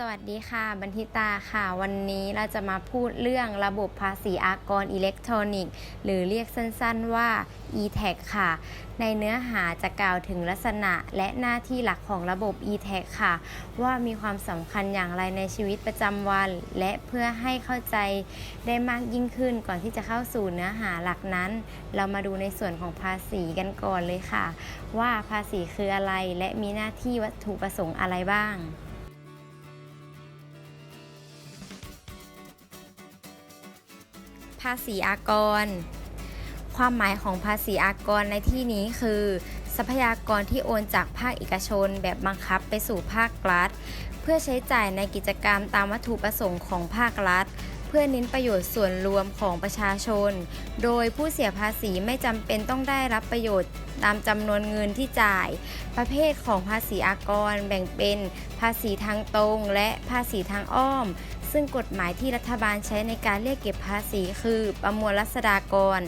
สวัสดีค่ะ บันทิตาค่ะ วันนี้เราจะมาพูดเรื่องระบบภาษีอากรอิเล็กทรอนิกส์ หรือเรียกสั้นๆว่า e-tax ค่ะ ในเนื้อหาจะกล่าวถึงลักษณะและหน้าที่หลักของระบบ e-tax ค่ะ ว่ามีความสำคัญอย่างไรในชีวิตประจำวัน และเพื่อให้เข้าใจได้มากยิ่งขึ้นก่อนที่จะเข้าสู่เนื้อหาหลักนั้น เรามาดูในส่วนของภาษีกันก่อนเลยค่ะ ว่าภาษีคืออะไรและมีหน้าที่วัตถุประสงค์อะไรบ้างาษีอากร ความหมายของภาษีอากรในที่นี้คือ ทรัพยากรที่โอนจากภาคเอกชนแบบบังคับไปสู่ภาครัฐ เพื่อใช้จ่ายในกิจกรรมตามวัตถุประสงค์ของภาครัฐ เพื่อเน้นประโยชน์ส่วนรวมของประชาชน โดยผู้เสียภาษีไม่จำเป็นต้องได้รับประโยชน์ตามจำนวนเงินที่จ่าย ประเภทของภาษีอากรแบ่งเป็น ภาษีทางตรง และภาษีทางอ้อม ซึ่งกฎหมายที่รัฐบาลใช้ในการเรียกเก็บภาษีคือ ประมวลรัษฎากร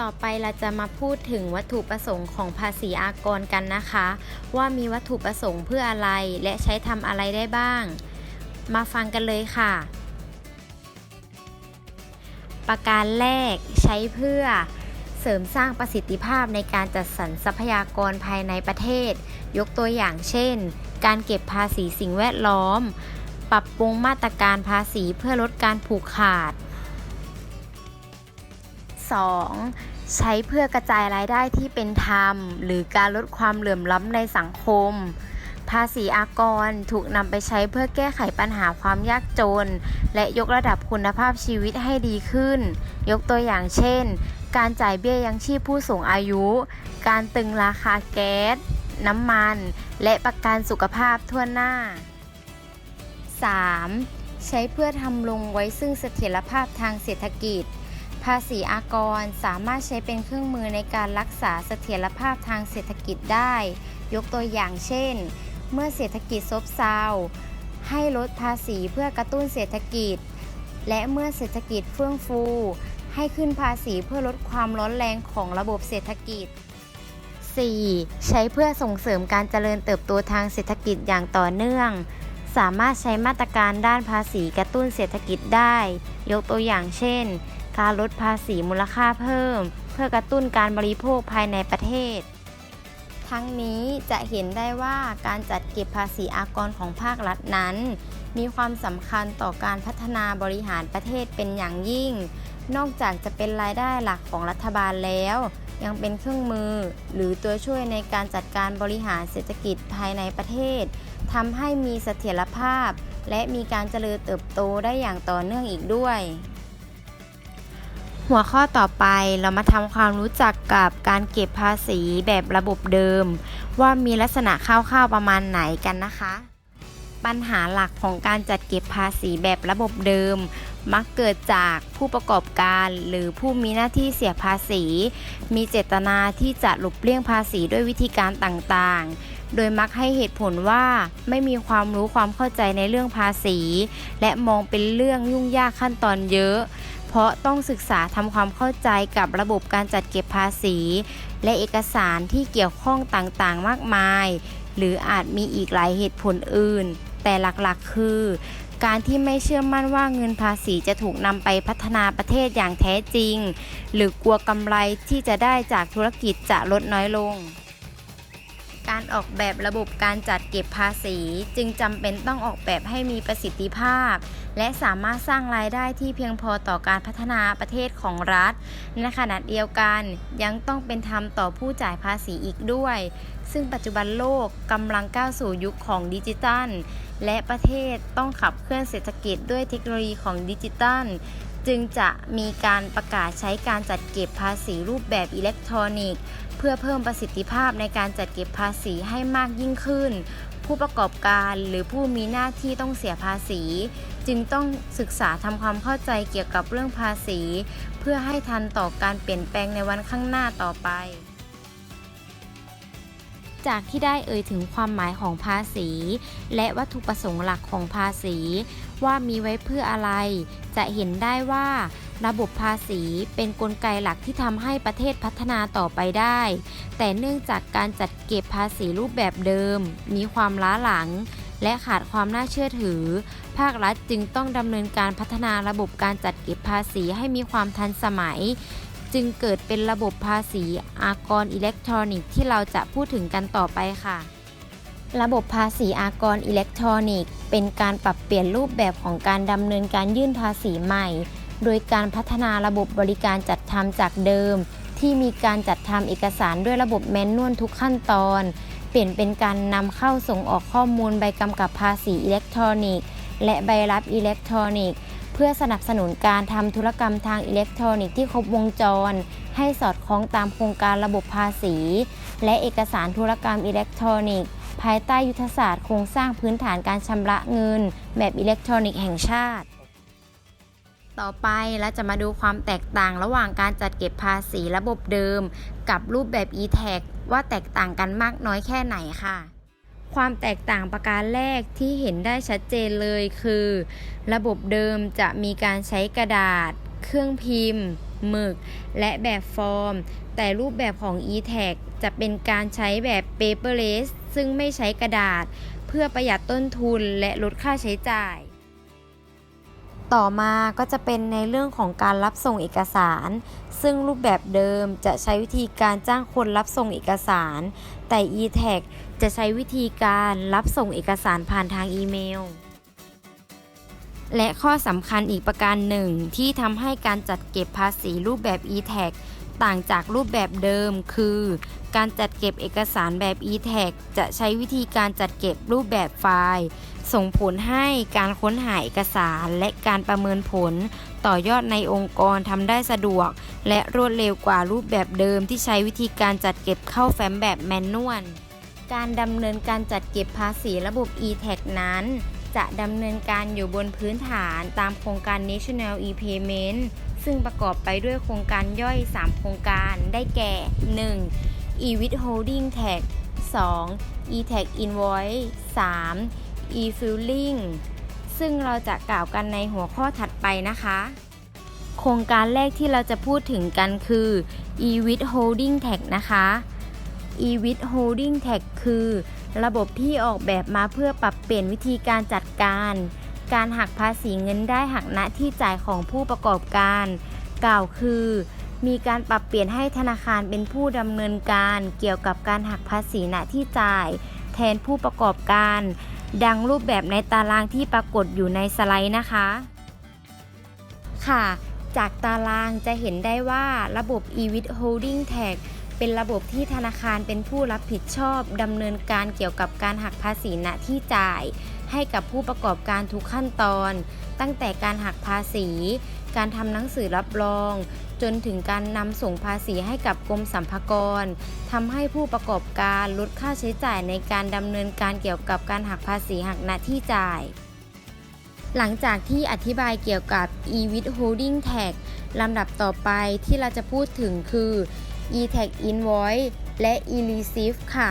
ต่อไปเราจะมาพูดถึงวัตถุประสงค์ของภาษีอากรกันนะคะ ว่ามีวัตถุประสงค์เพื่ออะไรและใช้ทำอะไรได้บ้าง มาฟังกันเลยค่ะ ประการแรกใช้เพื่อเสริมสร้างประสิทธิภาพในการจัดสรรทรัพยากรภายในประเทศ ยกตัวอย่างเช่น การเก็บภาษีสิ่งแวดล้อม ปรับปรุงมาตรการภาษีเพื่อลดการผูกขาด 2. ใช้เพื่อกระจายรายได้ที่เป็นธรรม หรือการลดความเหลื่อมล้ำในสังคม ภาษีอากรถูกนำไปใช้เพื่อแก้ไขปัญหาความยากจน และยกระดับคุณภาพชีวิตให้ดีขึ้น ยกตัวอย่างเช่น การจ่ายเบี้ยยังชีพผู้สูงอายุ การตึงราคาแก๊ส น้ำมัน และประกันสุขภาพทั่วหน้า 3. ใช้เพื่อทำลงไว้ซึ่งเสถียรภาพทางเศรษฐกิจ ภาษีอากรสามารถใช้เป็นเครื่องมือในการรักษาเสถียรภาพทางเศรษฐกิจได้ ยกตัวอย่างเช่น เมื่อเศรษฐกิจซบเซาให้ลดภาษีเพื่อกระตุ้นเศรษฐกิจ และเมื่อเศรษฐกิจเฟื่องฟู ให้ขึ้นภาษีเพื่อลดความร้อนแรงของระบบเศรษฐกิจ 4. ใช้เพื่อส่งเสริมการเจริญเติบโตทางเศรษฐกิจอย่างต่อเนื่อง สามารถใช้มาตรการด้านภาษีกระตุ้นเศรษฐกิจได้ ยกตัวอย่างเช่น การลดภาษีมูลค่าเพิ่ม เพื่อกระตุ้นการบริโภคภายในประเทศ ทั้งนี้จะเห็นได้ว่าการจัดเก็บภาษีอากรของภาครัฐนั้น มีความสำคัญต่อการพัฒนาบริหารประเทศเป็นอย่างยิ่ง นอกจากจะเป็นรายได้หลักของรัฐบาลแล้วยังเป็นเครื่องมือ หรือตัวช่วยในการจัดการบริหารเศรษฐกิจภายในประเทศ ทำให้มีเสถียรภาพ และมีการเจริญเติบโตได้อย่างต่อเนื่องอีกด้วย หัวข้อต่อไปเรามาทำความรู้จักกับการเก็บภาษีแบบระบบเดิม ว่ามีลักษณะคร่าวๆประมาณไหนกันนะคะ ปัญหาหลักของการจัดเก็บภาษีแบบระบบเดิม มักเกิดจากผู้ประกอบการหรือผู้มีหน้าที่เสียภาษี มีเจตนาที่จะหลบเลี่ยงภาษีด้วยวิธีการต่างๆ โดยมักให้เหตุผลว่าไม่มีความรู้ความเข้าใจในเรื่องภาษี และมองเป็นเรื่องยุ่งยากขั้นตอนเยอะ เพราะต้องศึกษาทำความเข้าใจกับระบบการจัดเก็บภาษี และเอกสารที่เกี่ยวข้องต่างๆ มากมาย หรืออาจมีอีกหลายเหตุผลอื่น แต่หลักๆ คือ การที่ไม่เชื่อมั่นว่าเงินภาษีจะถูกนำไปพัฒนาประเทศอย่างแท้จริง หรือกลัวกำไรที่จะได้จากธุรกิจจะลดน้อยลง การออกแบบระบบการจัดเก็บภาษี จึงจำเป็นต้องออกแบบให้มีประสิทธิภาพ และสามารถสร้างรายได้ที่เพียงพอต่อการพัฒนาประเทศของรัฐ ในขณะเดียวกันยังต้องเป็นธรรมต่อผู้จ่ายภาษีอีกด้วย ซึ่งปัจจุบันโลกกำลังก้าวสู่ยุคของดิจิทัล และประเทศต้องขับเคลื่อนเศรษฐกิจด้วยเทคโนโลยีของดิจิทัล จึงจะมีการประกาศใช้การจัดเก็บภาษีรูปแบบอิเล็กทรอนิกส์ เพื่อเพิ่มประสิทธิภาพในการจัดเก็บภาษีให้มากยิ่งขึ้น ผู้ประกอบการหรือผู้มีหน้าที่ต้องเสียภาษี จึงต้องศึกษาทำความเข้าใจเกี่ยวกับเรื่องภาษี เพื่อให้ทันต่อการเปลี่ยนแปลงในวันข้างหน้าต่อไป จากที่ได้เอ่ยถึงความหมายของภาษี และวัตถุประสงค์หลักของภาษี ว่ามีไว้เพื่ออะไร จะเห็นได้ว่า ระบบภาษีเป็นนกลไกหลักที่ทำให้ประเทศพัฒนาต่อไปได้ แต่เนื่องจากการจัดเก็บภาษีรูปแบบเดิม มีความล้าหลังและขาดความน่าเชื่อถือ ภาครัฐจึงต้องดำเนินการพัฒนาระบบการจัดเก็บภาษีให้มีความทันสมัย จึงเกิดเป็นระบบภาษีอากรอิเล็กทรอนิกส์ที่เราจะพูดถึงกันต่อไปค่ะ ระบบภาษีอากรอิเล็กทรอนิกส์ เป็นการปรับเปลี่ยนรูปแบบของการดำเนินการยื่นภาษีใหม่ โดยการพัฒนาระบบบริการจัดทำจากเดิม ที่มีการจัดทำเอกสารด้วยระบบแมนนวลทุกขั้นตอน เปลี่ยนเป็นการนำเข้าส่งออกข้อมูลใบกำกับภาษีอิเล็กทรอนิกส์ และใบรับอิเล็กทรอนิกส์ เพื่อสนับสนุนการทำธุรกรรมทางอิเล็กทรอนิกส์ที่ครบวงจร ให้สอดคล้องตามโครงการระบบภาษี และเอกสารธุรกรรมอิเล็กทรอนิกส์ ภายใต้ยุทธศาสตร์โครงสร้างพื้นฐานการชำระเงิน แบบอิเล็กทรอนิกส์แห่งชาติต่อไปเราจะมาดูความแตกต่างระหว่างการจัดเก็บภาษีระบบเดิม กับรูปแบบ e-tag ว่าแตกต่างกันมากน้อยแค่ไหนค่ะ ความแตกต่างประการแรกที่เห็นได้ชัดเจนเลยคือ ระบบเดิมจะมีการใช้กระดาษ เครื่องพิมพ์หมึก และแบบฟอร์ม แต่รูปแบบของ e-tag จะเป็นการใช้แบบ paperless ซึ่งไม่ใช้กระดาษ เพื่อประหยัดต้นทุนและลดค่าใช้จ่าย ต่อมาก็จะเป็นในเรื่องของการรับส่งเอกสาร ซึ่งรูปแบบเดิมจะใช้วิธีการจ้างคนรับส่งเอกสาร แต่ e-tag จะใช้วิธีการรับส่งเอกสารผ่านทางอีเมล และข้อสำคัญอีกประการหนึ่ง ที่ทำให้การจัดเก็บภาษีรูปแบบ e-tag ต่างจากรูปแบบเดิม คือ การจัดเก็บเอกสารแบบ e-tag จะใช้วิธีการจัดเก็บรูปแบบไฟล์ ส่งผลให้การค้นหาเอกสารและการประเมินผลต่อยอดในองค์กรทำได้สะดวก และรวดเร็วกว่ารูปแบบเดิมที่ใช้วิธีการจัดเก็บเข้าแฟ้มแบบแมนนวล การดำเนินการจัดเก็บภาษีระบบ e-tag นั้น จะดำเนินการอยู่บนพื้นฐานตามโครงการ National e-payment ซึ่งประกอบไปด้วยโครงการย่อย 3 โครงการได้แก่ 1. e-withholding tag 2. e-tag invoice 3. e-filing ซึ่งเราจะกล่าวกันในหัวข้อถัดไปนะคะ โครงการแรกที่เราจะพูดถึงกันคือ e-withholding tag นะคะ eWit Holding tag คือ ระบบที่ออกแบบมาเพื่อปรับเปลี่ยนวิธีการจัดการ การหักภาษีเงินได้หักณที่จ่ายของผู้ประกอบการ กล่าวคือ มีการปรับเปลี่ยนให้ธนาคารเป็นผู้ดำเนินการเกี่ยวกับการหักภาษีณที่จ่าย แทนผู้ประกอบการ ดังรูปแบบในตารางที่ปรากฏอยู่ในสไลด์นะคะ ค่ะ จากตารางจะเห็นได้ว่าระบบ e-withholding tag เป็นระบบที่ธนาคารเป็นผู้รับผิดชอบดำเนินการเกี่ยวกับการหักภาษีณที่จ่าย ให้กับผู้ประกอบการทุกขั้นตอน ตั้งแต่การหักภาษี การทำหนังสือรับรอง จนถึงการนำส่งภาษีให้กับกรมสรรพากรทำให้ผู้ประกอบการลดค่าใช้จ่ายในการดำเนินการเกี่ยวกับการหักภาษีหักณที่จ่ายหลังจากที่อธิบายเกี่ยวกับ e-withholding tag ลำดับต่อไปที่เราจะพูดถึงคือ e-tag invoice และ e-receive ค่ะ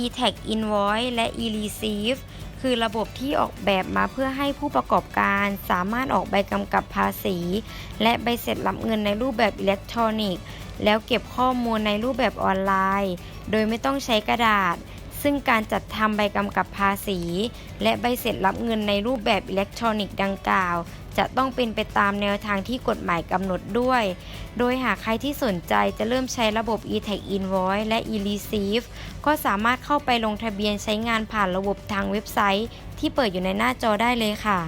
e-tag invoice และ e-receive คือระบบที่ออกแบบมาเพื่อให้ผู้ประกอบการสามารถออกใบกำกับภาษี และใบเสร็จรับเงินในรูปแบบอิเล็กทรอนิกส์ แล้วเก็บข้อมูลในรูปแบบออนไลน์ โดยไม่ต้องใช้กระดาษ ซึ่งการจัดทำใบกำกับภาษี และใบเสร็จรับเงินในรูปแบบอิเล็กทรอนิกส์ดังกล่าว จะต้องเป็นไปตามแนวทางที่กฎหมายกำหนดด้วย โดยหากใครที่สนใจจะเริ่มใช้ระบบ e-tag invoice และ e-receive ก็สามารถเข้าไปลงทะเบียนใช้งานผ่านระบบทางเว็บไซต์ ที่เปิดอยู่ในหน้าจอได้เลยค่ะ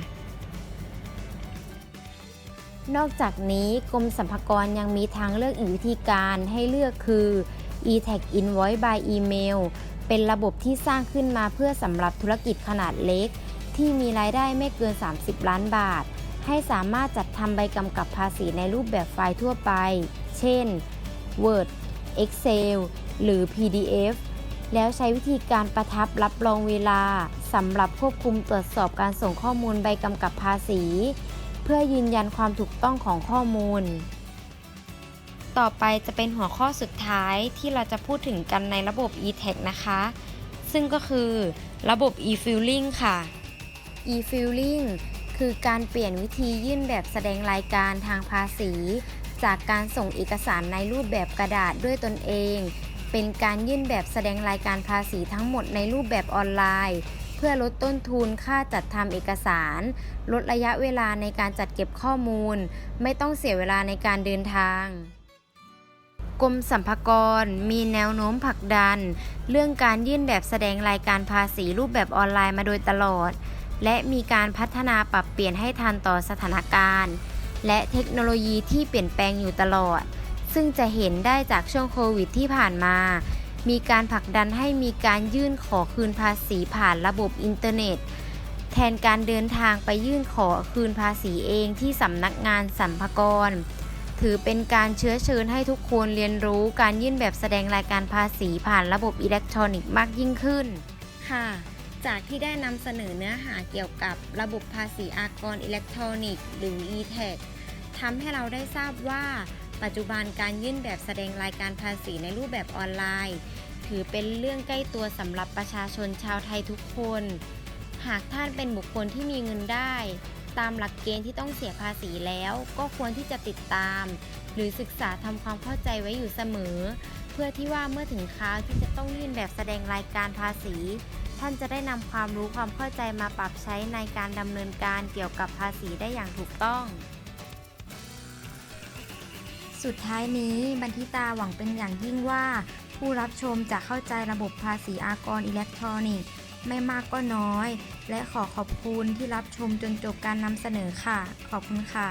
นอกจากนี้กรมสรรพากรยังมีทางเลือกอีกวิธีการให้เลือกคือ e-tag invoice by email เป็นระบบที่สร้างขึ้นมาเพื่อสำหรับธุรกิจขนาดเล็ก ที่มีรายได้ไม่เกิน 30 ล้านบาท ให้สามารถจัดทำใบกำกับภาษีในรูปแบบไฟล์ทั่วไป เช่น Word Excel หรือ PDF แล้วใช้วิธีการประทับรับรองเวลาสำหรับควบคุมตรวจสอบการส่งข้อมูลใบกำกับภาษี เพื่อยืนยันความถูกต้องของข้อมูล ต่อไปจะเป็นหัวข้อสุดท้ายที่เราจะพูดถึงกันในระบบ e-tag นะคะ ซึ่งก็คือระบบ e-filing ค่ะ e-filing คือการเปลี่ยนวิธียื่นแบบแสดงรายการทางภาษี จากการส่งเอกสารในรูปแบบกระดาษด้วยตนเอง เป็นการยื่นแบบแสดงรายการภาษีทั้งหมดในรูปแบบออนไลน์ เพื่อลดต้นทุนค่าจัดทำเอกสาร ลดระยะเวลาในการจัดเก็บข้อมูล ไม่ต้องเสียเวลาในการเดินทาง กรมสรรพากรมีแนวโน้มผลักดัน เรื่องการยื่นแบบแสดงรายการภาษีรูปแบบออนไลน์มาโดยตลอด และมีการพัฒนาปรับเปลี่ยนให้ทันต่อสถานการณ์ และเทคโนโลยีที่เปลี่ยนแปลงอยู่ตลอด ซึ่งจะเห็นได้จากช่วงโควิดที่ผ่านมา มีการผลักดันให้มีการยื่นขอคืนภาษีผ่านระบบอินเทอร์เน็ต แทนการเดินทางไปยื่นขอคืนภาษีเองที่สำนักงานสรรพากร ถือเป็นการเชื้อเชิญให้ทุกคนเรียนรู้การยื่นแบบแสดงรายการภาษีผ่านระบบอิเล็กทรอนิกส์มากยิ่งขึ้น ค่ะ จากที่ได้นำเสนอเนื้อหาเกี่ยวกับระบบภาษีอากรอิเล็กทรอนิกส์หรือ e-tax ทำให้เราได้ทราบว่า ปัจจุบันการยื่นแบบแสดงรายการภาษีในรูปแบบออนไลน์ ถือเป็นเรื่องใกล้ตัวสำหรับประชาชนชาวไทยทุกคน หากท่านเป็นบุคคลที่มีเงินได้ ตามหลักเกณฑ์ที่ต้องเสียภาษีแล้ว ก็ควรที่จะติดตาม หรือศึกษาทำความเข้าใจไว้อยู่เสมอ เพื่อที่ว่าเมื่อถึงคราวที่จะต้องยื่นแบบแสดงรายการภาษี ท่านจะได้นำความรู้ความเข้าใจมาปรับใช้ในการดำเนินการเกี่ยวกับภาษีได้อย่างถูกต้องสุดท้ายนี้บันทิตาหวังเป็นอย่างยิ่งว่า ผู้รับชมจะเข้าใจระบบภาษีอากรอิเล็กทรอนิกส์ ไม่มากก็น้อย และขอขอบคุณที่รับชมจนจบการนำเสนอค่ะ ขอบคุณค่ะ